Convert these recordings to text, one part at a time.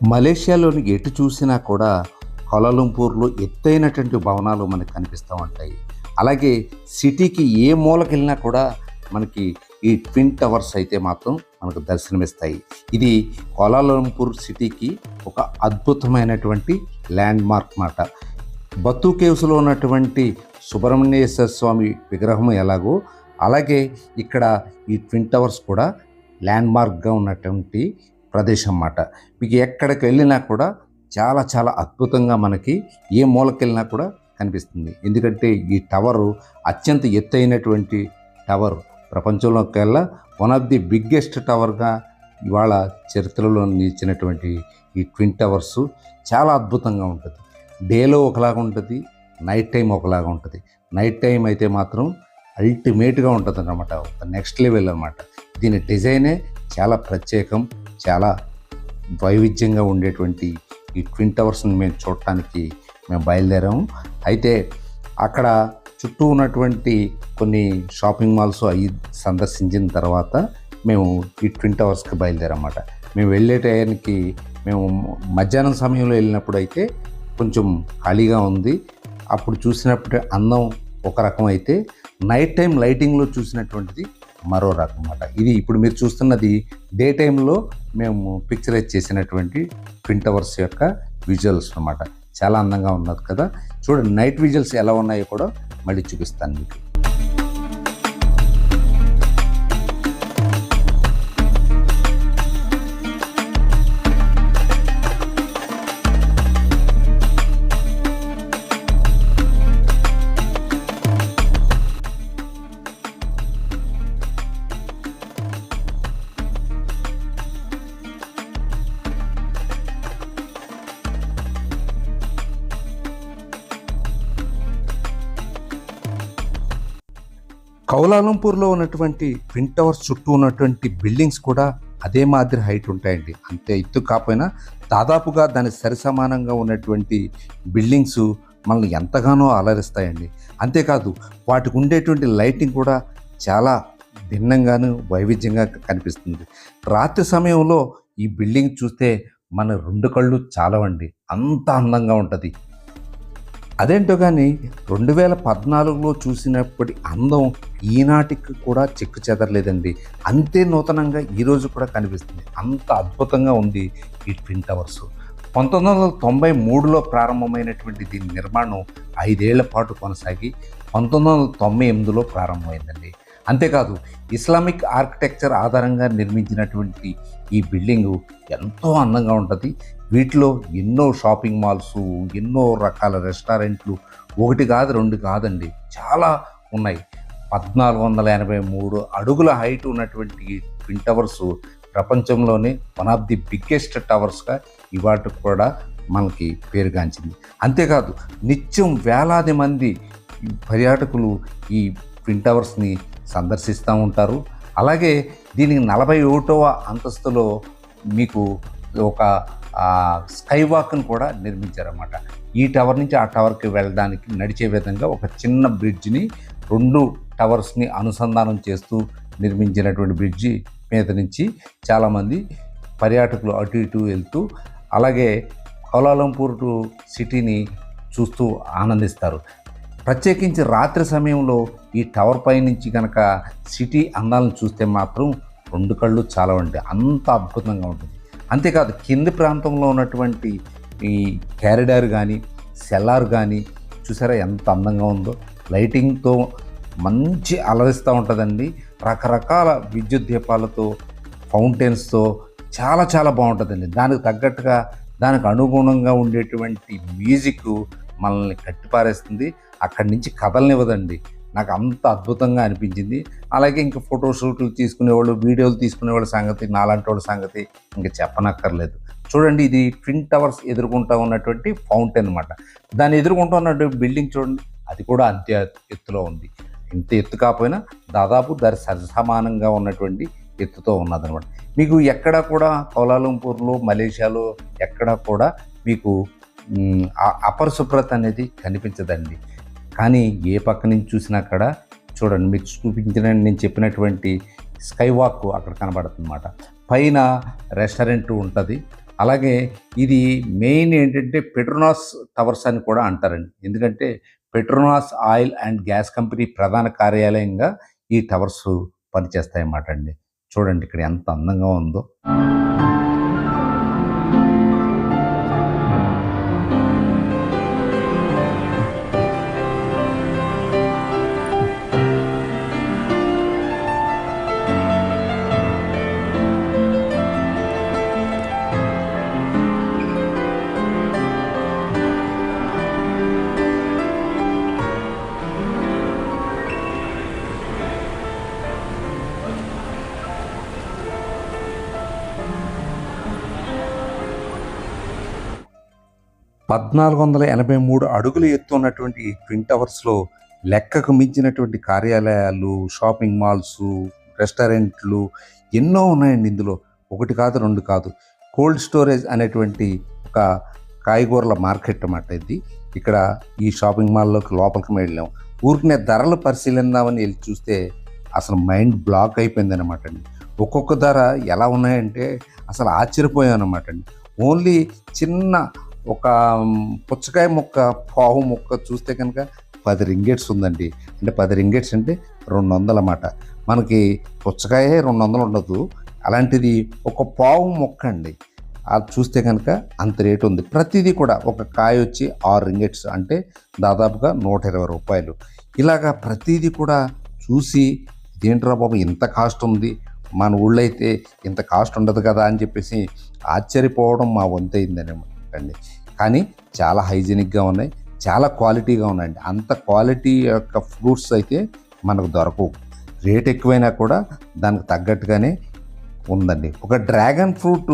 మలేషియాలోని ఎటు చూసినా కూడా కొలలంపూర్లో ఎత్తైనటువంటి భవనాలు మనకు కనిపిస్తూ ఉంటాయి. అలాగే సిటీకి ఏ మూలకెళ్ళినా కూడా మనకి ఈ ట్విన్ టవర్స్ అయితే మాత్రం మనకు దర్శనమిస్తాయి. ఇది కోలాలంపూర్ సిటీకి ఒక అద్భుతమైనటువంటి ల్యాండ్ మార్క్ మాట. బత్తు కేవ్స్లో ఉన్నటువంటి సుబ్రహ్మణ్యేశ్వర స్వామి విగ్రహం ఎలాగో అలాగే ఇక్కడ ఈ ట్విన్ టవర్స్ కూడా ల్యాండ్ మార్క్గా ఉన్నటువంటి ప్రదేశం అన్నమాట మీకు ఎక్కడికి వెళ్ళినా కూడా చాలా చాలా అద్భుతంగా మనకి ఏ మూలకెళ్ళినా కూడా కనిపిస్తుంది. ఎందుకంటే ఈ టవరు అత్యంత ఎత్తైనటువంటి టవర్. ప్రపంచంలోకెల్లా వన్ ఆఫ్ ది బిగ్గెస్ట్ టవర్గా ఇవాళ చరిత్రలో నిలిచినటువంటి ఈ ట్విన్ టవర్స్ చాలా అద్భుతంగా ఉంటుంది. డేలో ఒకలాగా ఉంటుంది నైట్ టైం ఒకలాగా ఉంటుంది. నైట్ టైం అయితే మాత్రం అల్టిమేట్గా ఉంటుంది అన్నమాట నెక్స్ట్ లెవెల్ అనమాట దీని డిజైనే చాలా ప్రత్యేకం. చాలా వైవిధ్యంగా ఉండేటువంటి ఈ ట్విన్ టవర్స్ని మేము చూడటానికి మేము బయలుదేరాము. అయితే అక్కడ చుట్టూ ఉన్నటువంటి కొన్ని షాపింగ్ మాల్స్ అవి సందర్శించిన తర్వాత మేము ఈ ట్విన్ టవర్స్కి బయలుదేరమాట మేము వెళ్ళే టయానికి మేము మధ్యాహ్నం సమయంలో వెళ్ళినప్పుడు అయితే కొంచెం ఖాళీగా ఉంది. అప్పుడు చూసినప్పుడు అందం ఒక రకం అయితే నైట్ టైం లైటింగ్లో చూసినటువంటిది మరో రకం అన్నమాట. ఇది ఇప్పుడు మీరు చూస్తున్నది డే టైంలో మేము పిక్చరైజ్ చేసినటువంటి ట్విన్ టవర్స్ యొక్క విజువల్స్ అన్నమాట. చాలా అందంగా ఉన్నది కదా. చూడండి నైట్ విజువల్స్ ఎలా ఉన్నాయో కూడా మళ్ళీ చూపిస్తాను మీకు. కౌలాలంపూర్లో ఉన్నటువంటి ట్విన్ టవర్స్ చుట్టూ ఉన్నటువంటి బిల్డింగ్స్ కూడా అదే మాదిరి హైట్ ఉంటాయండి. అంతే ఎత్తు కాకపోయినా దాదాపుగా దాని సరిసమానంగా ఉన్నటువంటి బిల్డింగ్స్ మనల్ని ఎంతగానో అలరిస్తాయండి. అంతేకాదు వాటికి ఉండేటువంటి లైటింగ్ కూడా చాలా భిన్నంగాను వైవిధ్యంగా కనిపిస్తుంది. రాత్రి సమయంలో ఈ బిల్డింగ్ చూస్తే మన రెండు కళ్ళు చాలవండి. అంత అందంగా ఉంటుంది. అదేంటో కానీ రెండు వేల పద్నాలుగులో చూసినప్పటి అందం ఈనాటికి కూడా చెక్కు చెదరలేదండి. అంతే నూతనంగా ఈరోజు కూడా కనిపిస్తుంది. అంత అద్భుతంగా ఉంది ఈ ట్విన్ టవర్స్. పంతొమ్మిది వందల తొంభై మూడులో ప్రారంభమైనటువంటి దీని నిర్మాణం ఐదేళ్ళ పాటు కొనసాగి పంతొమ్మిది వందల తొంభై ఎనిమిదిలో ప్రారంభమైందండి. అంతేకాదు ఇస్లామిక్ ఆర్కిటెక్చర్ ఆధారంగా నిర్మించినటువంటి ఈ బిల్డింగు ఎంతో అందంగా ఉంటుంది. వీటిలో ఎన్నో షాపింగ్ మాల్స్ ఎన్నో రకాల రెస్టారెంట్లు ఒకటి కాదు రెండు కాదండి. చాలా ఉన్నాయి. పద్నాలుగు వందల ఎనభై మూడు అడుగుల హైట్ ఉన్నటువంటి ట్విన్ టవర్స్ ప్రపంచంలోనే వన్ ఆఫ్ ది బిగ్గెస్ట్ టవర్స్గా ఇవాటికి కూడా మనకి పేరుగాంచింది. అంతేకాదు నిత్యం వేలాది మంది పర్యాటకులు ఈ ట్విన్ టవర్స్ని సందర్శిస్తూ ఉంటారు. అలాగే దీనికి నలభై ఒకటవ అంతస్తులో మీకు ఒక స్కై వాక్ను కూడా నిర్మించారన్నమాట. ఈ టవర్ నుంచి ఆ టవర్కి వెళ్ళడానికి నడిచే విధంగా ఒక చిన్న బ్రిడ్జ్ని రెండు టవర్స్ని అనుసంధానం చేస్తూ నిర్మించినటువంటి బ్రిడ్జి మీద నుంచి చాలామంది పర్యాటకులు అటు ఇటు వెళ్తూ అలాగే కౌలాలంపూర్ టు సిటీని చూస్తూ ఆనందిస్తారు. ప్రత్యేకించి రాత్రి సమయంలో ఈ టవర్ పై నుంచి కనుక సిటీ అందాలను చూస్తే మాత్రం రెండు కళ్ళు చాలా ఉంటాయి అంత అద్భుతంగా ఉంటుంది. అంతేకాదు కింది ప్రాంతంలో ఉన్నటువంటి ఈ క్యారిడార్ కానీ సెల్లార్ కానీ చూసారా ఎంత అందంగా ఉందో? లైటింగ్తో మంచి అలరిస్తూ ఉంటుందండి. రకరకాల విద్యుత్ దీపాలతో ఫౌంటైన్స్తో చాలా చాలా బాగుంటుందండి. దానికి తగ్గట్టుగా దానికి అనుగుణంగా ఉండేటువంటి మ్యూజిక్ మనల్ని కట్టిపారేస్తుంది. అక్కడి నుంచి కదలనివ్వదండి నాకు అంత అద్భుతంగా అనిపించింది. అలాగే ఇంకా ఫోటో షూట్లు తీసుకునేవాళ్ళు వీడియోలు తీసుకునేవాళ్ళ సంగతి నాలాంటి వాళ్ళ సంగతి ఇంకా చెప్పనక్కర్లేదు. చూడండి ఇది ట్విన్ టవర్స్ ఎదుర్కొంటూ ఉన్నటువంటి ఫౌంటైన్ అనమాట దాన్ని ఎదుర్కొంటూ ఉన్నటువంటి బిల్డింగ్ చూడండి అది కూడా అంతే ఎత్తులో ఉంది. ఇంత ఎత్తు కాకపోయినా దాదాపు దాని సరిసమానంగా ఉన్నటువంటి ఎత్తుతో ఉన్నదనమాట మీకు ఎక్కడ కూడా కౌలాలంపూర్లో మలేషియాలో ఎక్కడ కూడా మీకు అపరిశుభ్రత అనేది కనిపించదండి. కానీ ఏ పక్క నుంచి చూసినా అక్కడ చూడండి మీకు చూపించిన నేను చెప్పినటువంటి స్కై వాక్ అక్కడ కనబడుతుంది అన్నమాట పైన రెస్టారెంట్ ఉంటుంది. అలాగే ఇది మెయిన్ ఏంటంటే పెట్రోనాస్ టవర్స్ అని కూడా అంటారండి. ఎందుకంటే Petronas oil and gas company ప్రధాన కార్యాలయంగా ఈ టవర్స్ పనిచేస్తాయన్నమాట అండి. చూడండి ఇక్కడ ఎంత అందంగా ఉందో. పద్నాలుగు వందల ఎనభై మూడు అడుగుల ఎత్తు ఉన్నటువంటి ట్విన్ టవర్స్లో లెక్కకు మించినటువంటి కార్యాలయాలు షాపింగ్ మాల్స్ రెస్టారెంట్లు ఎన్నో ఉన్నాయండి ఇందులో. ఒకటి కాదు రెండు కాదు. కోల్డ్ స్టోరేజ్ అనేటువంటి ఒక కాయగూరల మార్కెట్ అన్నమాట ఇది. ఇక్కడ ఈ షాపింగ్ మాల్లోకి లోపలికి వెళ్ళాం. ఊరికినే ధరలు పరిశీలిందామని వెళ్ళి చూస్తే అసలు మైండ్ బ్లాక్ అయిపోయింది అనమాట అండి. ఒక్కొక్క ధర ఎలా ఉన్నాయంటే అసలు ఆశ్చర్యపోయాం అనమాట అండి. ఓన్లీ చిన్న ఒక పుచ్చకాయ మొక్క పావు మొక్క చూస్తే కనుక పది రింగెట్స్ ఉందండి. అంటే పది రింగెట్స్ అంటే రెండు వందలు అన్నమాట. మనకి పుచ్చకాయే రెండు వందలు ఉండదు. అలాంటిది ఒక పావు మొక్క అండి. అది చూస్తే కనుక అంత రేటు ఉంది. ప్రతిదీ కూడా ఒక కాయ వచ్చి ఆరు రింగెట్స్ అంటే దాదాపుగా నూట ఇరవై రూపాయలు. ఇలాగా ప్రతిదీ కూడా చూసి దేంట్రా బాబు ఇంత కాస్ట్ ఉంది. మన ఊళ్ళో అయితే ఇంత కాస్ట్ ఉండదు కదా అని చెప్పేసి ఆశ్చర్యపోవడం మా వంతైందని అండి. కానీ చాలా హైజీనిక్గా ఉన్నాయి. చాలా క్వాలిటీగా ఉన్నాయండి. అంత క్వాలిటీ యొక్క ఫ్రూట్స్ అయితే మనకు దొరకవు. రేట్ ఎక్కువైనా కూడా దానికి తగ్గట్టుగానే ఉందండి. ఒక డ్రాగన్ ఫ్రూట్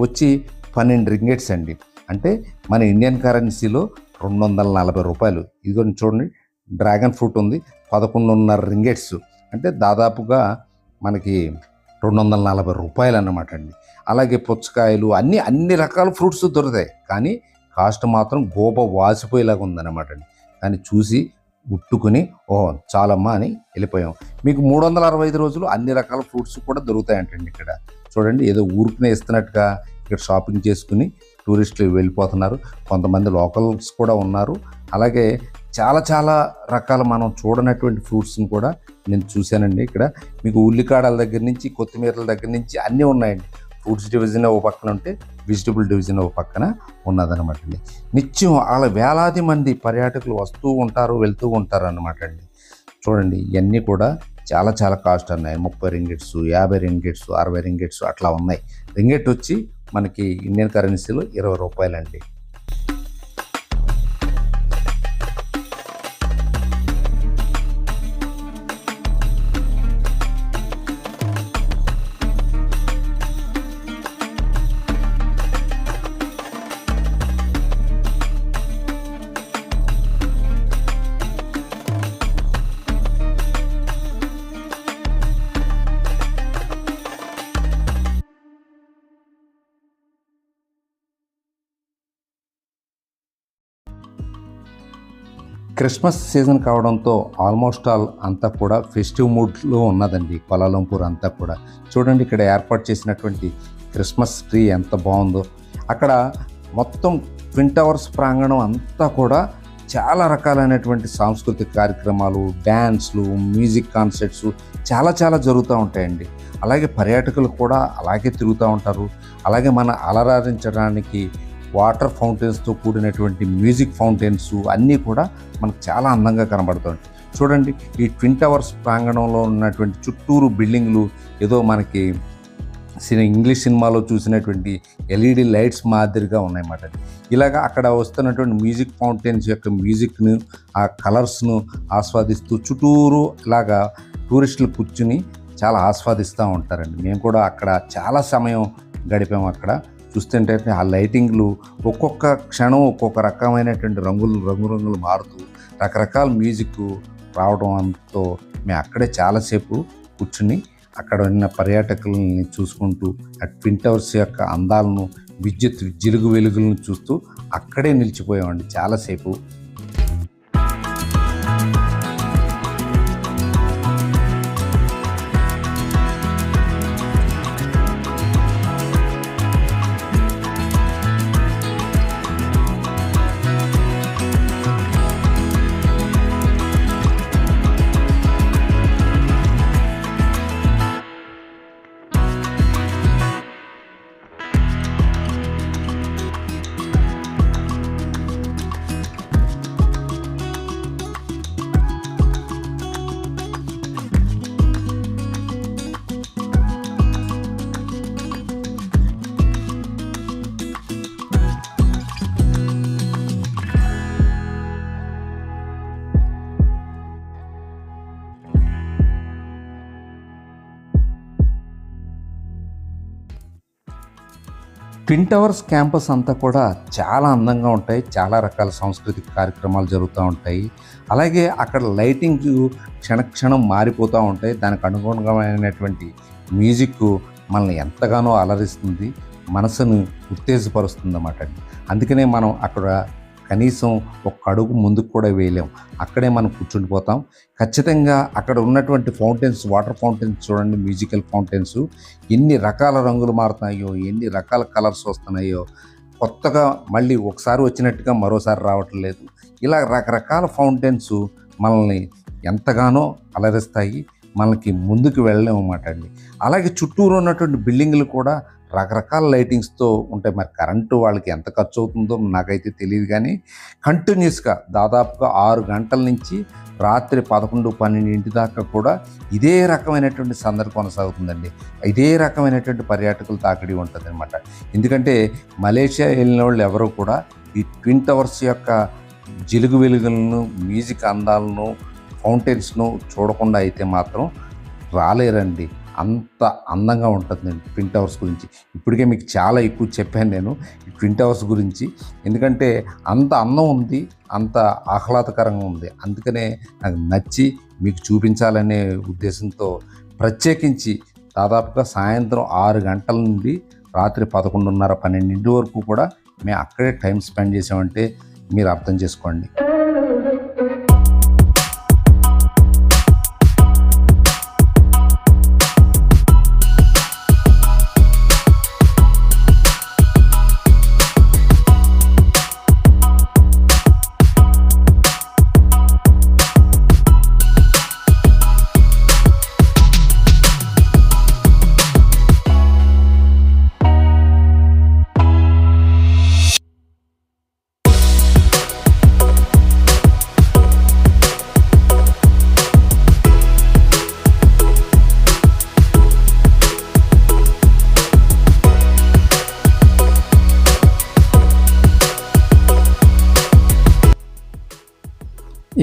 వచ్చి పన్నెండు రింగెట్స్ అండి. అంటే మన ఇండియన్ కరెన్సీలో రెండు వందల నలభై రూపాయలు. ఇదిగో చూడండి. డ్రాగన్ ఫ్రూట్ ఉంది. పదకొండున్నర రింగెట్స్. అంటే దాదాపుగా మనకి రెండు వందల నలభై రూపాయలు అన్నమాట అండి. అలాగే పుచ్చకాయలు అన్ని అన్ని రకాల ఫ్రూట్స్ దొరుకుతాయి. కానీ కాస్ట్ మాత్రం గోప వాసిపోయేలాగా ఉందన్నమాట అండి. కానీ చూసి ఉట్టుకుని ఓ చాలమ్మా అని వెళ్ళిపోయాం. మీకు మూడు వందల అరవై ఐదు రోజులు అన్ని రకాల ఫ్రూట్స్ కూడా దొరుకుతాయంటండి ఇక్కడ. చూడండి ఏదో ఊరికనే ఇస్తున్నట్టుగా ఇక్కడ షాపింగ్ చేసుకుని టూరిస్టులు వెళ్ళిపోతున్నారు. కొంతమంది లోకల్స్ కూడా ఉన్నారు. అలాగే చాలా చాలా రకాల మనం చూడనటువంటి ఫ్రూట్స్ని కూడా నేను చూశానండి ఇక్కడ. మీకు ఉల్లికాడల దగ్గర నుంచి కొత్తిమీరల దగ్గర నుంచి అన్నీ ఉన్నాయండి. ఫ్రూట్స్ డివిజన్ ఓ పక్కన ఉంటే వెజిటబుల్ డివిజన్ ఓ పక్కన ఉన్నదనమాట అండి. నిత్యం వాళ్ళ వేలాది మంది పర్యాటకులు వస్తూ ఉంటారు వెళ్తూ ఉంటారు అనమాట అండి. చూడండి ఇవన్నీ కూడా చాలా చాలా కాస్ట్ ఉన్నాయి ముప్పై రింగెట్స్ యాభై రింగెట్స్ అరవై రింగెట్స్ అట్లా ఉన్నాయి. రింగెట్ వచ్చి మనకి ఇండియన్ కరెన్సీలో ఇరవై రూపాయలండి. క్రిస్మస్ సీజన్ కావడంతో ఆల్మోస్ట్ ఆల్ అంతా కూడా ఫెస్టివ్ మూడ్లో ఉన్నదండి కొలాలంపూర్ అంతా కూడా. చూడండి ఇక్కడ ఏర్పాటు చేసినటువంటి క్రిస్మస్ ట్రీ ఎంత బాగుందో. అక్కడ మొత్తం ట్విన్ టవర్స్ ప్రాంగణం అంతా కూడా చాలా రకాలైనటువంటి సాంస్కృతిక కార్యక్రమాలు డ్యాన్స్లు మ్యూజిక్ కాన్సర్ట్స్ చాలా చాలా జరుగుతూ ఉంటాయండి. అలాగే పర్యాటకులు కూడా అలాగే తిరుగుతూ ఉంటారు. అలాగే మన అలరారించడానికి వాటర్ ఫౌంటైన్స్తో కూడినటువంటి మ్యూజిక్ ఫౌంటైన్స్ అన్నీ కూడా మనకు చాలా అందంగా కనబడుతుంది చూడండి ఈ ట్విన్ టవర్స్ ప్రాంగణంలో ఉన్నటువంటి చుట్టూరు బిల్డింగ్లు ఏదో మనకి సినీ ఇంగ్లీష్ సినిమాలో చూసినటువంటి ఎల్ఈడి లైట్స్ మాదిరిగా ఉన్నాయన్నమాట ఇలాగా అక్కడ వస్తున్నటువంటి మ్యూజిక్ ఫౌంటైన్స్ యొక్క మ్యూజిక్ను ఆ కలర్స్ను ఆస్వాదిస్తూ చుట్టూరు ఇలాగా టూరిస్టులు కూర్చుని చాలా ఆస్వాదిస్తూ ఉంటారండి. మేము కూడా అక్కడ చాలా సమయం గడిపాము అక్కడ. చూస్తుంటే ఆ లైటింగ్లు ఒక్కొక్క క్షణం ఒక్కొక్క రకమైనటువంటి రంగులు రంగురంగులు మారుతూ రకరకాల మ్యూజిక్ రావడం మేము అక్కడే చాలాసేపు కూర్చుని అక్కడ ఉన్న పర్యాటకులని చూసుకుంటూ ఆ ట్విన్ టవర్స్ యొక్క అందాలను విద్యుత్ జిలుగు వెలుగులను చూస్తూ అక్కడే నిలిచిపోయామండి చాలాసేపు. ట్విన్ టవర్స్ క్యాంపస్ అంతా కూడా చాలా అందంగా ఉంటాయి. చాలా రకాల సాంస్కృతిక కార్యక్రమాలు జరుగుతూ ఉంటాయి. అలాగే అక్కడ లైటింగ్ క్షణక్షణం మారిపోతూ ఉంటాయి. దానికి అనుగుణమైనటువంటి మ్యూజిక్ మనల్ని ఎంతగానో అలరిస్తుంది. మనసును ఉత్తేజపరుస్తుంది అన్నమాట అందుకనే మనం అక్కడ కనీసం ఒక్క అడుగు ముందుకు కూడా వేయలేం. అక్కడే మనం కూర్చుండిపోతాం ఖచ్చితంగా అక్కడ ఉన్నటువంటి ఫౌంటైన్స్ వాటర్ ఫౌంటైన్స్ చూడండి మ్యూజికల్ ఫౌంటైన్స్. ఎన్ని రకాల రంగులు మారుతున్నాయో ఎన్ని రకాల కలర్స్ వస్తున్నాయో. కొత్తగా మళ్ళీ ఒకసారి వచ్చినట్టుగా మరోసారి రావట్లేదు ఇలా రకరకాల ఫౌంటైన్స్ మనల్ని ఎంతగానో అలరిస్తాయి. మనకి ముందుకు వెళ్ళలేము అన్నమాట అండి. అలాగే చుట్టూరు ఉన్నటువంటి బిల్డింగ్లు కూడా రకరకాల లైటింగ్స్తో ఉంటాయి మరి కరెంటు వాళ్ళకి ఎంత ఖర్చు అవుతుందో నాకైతే తెలియదు కానీ కంటిన్యూస్గా దాదాపుగా ఆరు గంటల నుంచి రాత్రి పదకొండు పన్నెండింటి దాకా కూడా ఇదే రకమైనటువంటి సందడి కొనసాగుతుందండి. ఇదే రకమైనటువంటి పర్యాటకులు తాకిడి ఉంటుంది అనమాట ఎందుకంటే మలేషియా వెళ్ళిన వాళ్ళు ఎవరూ కూడా ఈ ట్విన్ టవర్స్ యొక్క జిలుగు వెలుగులను మ్యూజిక్ అందాలను ఫౌంటైన్స్ను చూడకుండా అయితే మాత్రం రాలేరండి. అంత అందంగా ఉంటుంది నేను ట్విన్ టవర్స్ గురించి. ఇప్పటికే మీకు చాలా ఎక్కువ చెప్పాను నేను ఈ ట్విన్ టవర్స్ గురించి. ఎందుకంటే అంత అందం ఉంది అంత ఆహ్లాదకరంగా ఉంది. అందుకనే నాకు నచ్చి మీకు చూపించాలనే ఉద్దేశంతో ప్రత్యేకించి దాదాపుగా సాయంత్రం ఆరు గంటల నుండి రాత్రి పదకొండున్నర పన్నెండింటి వరకు కూడా మేము అక్కడే టైం స్పెండ్ చేసామంటే మీరు అర్థం చేసుకోండి.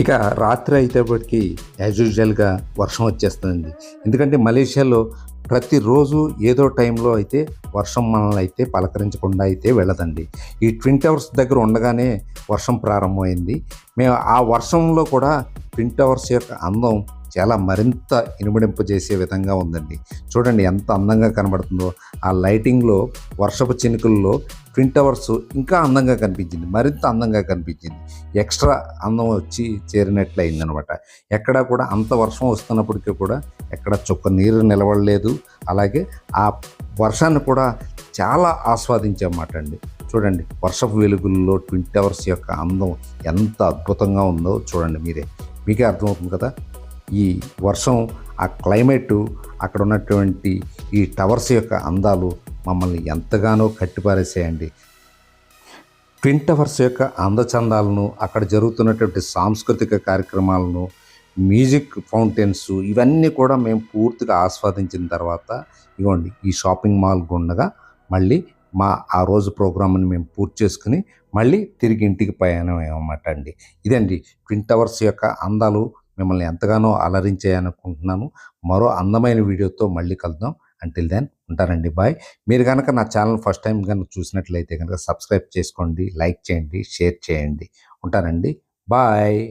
ఇక రాత్రి అయితేపటికి యాజ్ యూజువల్గా వర్షం వచ్చేస్తుంది ఎందుకంటే మలేషియాలో ప్రతిరోజు ఏదో టైంలో అయితే వర్షం మనల్ని అయితే పలకరించకుండా అయితే వెళ్ళదండి. ఈ ట్విన్ టవర్స్ దగ్గర ఉండగానే వర్షం ప్రారంభమైంది. మేము ఆ వర్షంలో కూడా ట్విన్ టవర్స్ యొక్క అందం చాలా మరింత ఇనుమడింపజేసే విధంగా ఉందండి. చూడండి ఎంత అందంగా కనబడుతుందో. ఆ లైటింగ్లో వర్షపు చినుకుల్లో ట్విన్ టవర్స్ ఇంకా అందంగా కనిపించింది. మరింత అందంగా కనిపించింది. ఎక్స్ట్రా అందం వచ్చి చేరినట్లు అయిందనమాట ఎక్కడా కూడా అంత వర్షం వస్తున్నప్పటికీ కూడా ఎక్కడ చుక్క నీరు నిలబడలేదు అలాగే ఆ వర్షాన్ని కూడా చాలా ఆస్వాదించామాట అండి. చూడండి వర్షపు వెలుగుల్లో ట్విన్ టవర్స్ యొక్క అందం ఎంత అద్భుతంగా ఉందో చూడండి మీరే. మీకే అర్థమవుతుంది కదా? ఈ వర్షం ఆ క్లైమేటు అక్కడ ఉన్నటువంటి ఈ టవర్స్ యొక్క అందాలు మమ్మల్ని ఎంతగానో కట్టిపారేసేయండి ట్విన్ టవర్స్ యొక్క అందచందాలను అక్కడ జరుగుతున్నటువంటి సాంస్కృతిక కార్యక్రమాలను మ్యూజిక్ ఫౌంటైన్స్ ఇవన్నీ కూడా మేము పూర్తిగా ఆస్వాదించిన తర్వాత ఇవ్వండి ఈ షాపింగ్ మాల్ గుండగా మళ్ళీ మా ఆ రోజు ప్రోగ్రామ్ని మేము పూర్తి చేసుకుని మళ్ళీ తిరిగి ఇంటికి ప్రయాణం అన్నమాట అండి. ఇదండి ట్విన్ టవర్స్ యొక్క అందాలు మిమ్మల్ని ఎంతగానో అలరించాయనుకుంటున్నాను. మరో అందమైన వీడియోతో మళ్ళీ కలుద్దాం. అంటిల్ దెన్ ఉంటారండి. బాయ్ మీరు కనుక నా ఛానల్ ఫస్ట్ టైం కనుక చూసినట్లయితే కనుక సబ్స్క్రైబ్ చేసుకోండి లైక్ చేయండి షేర్ చేయండి. ఉంటారండి బాయ్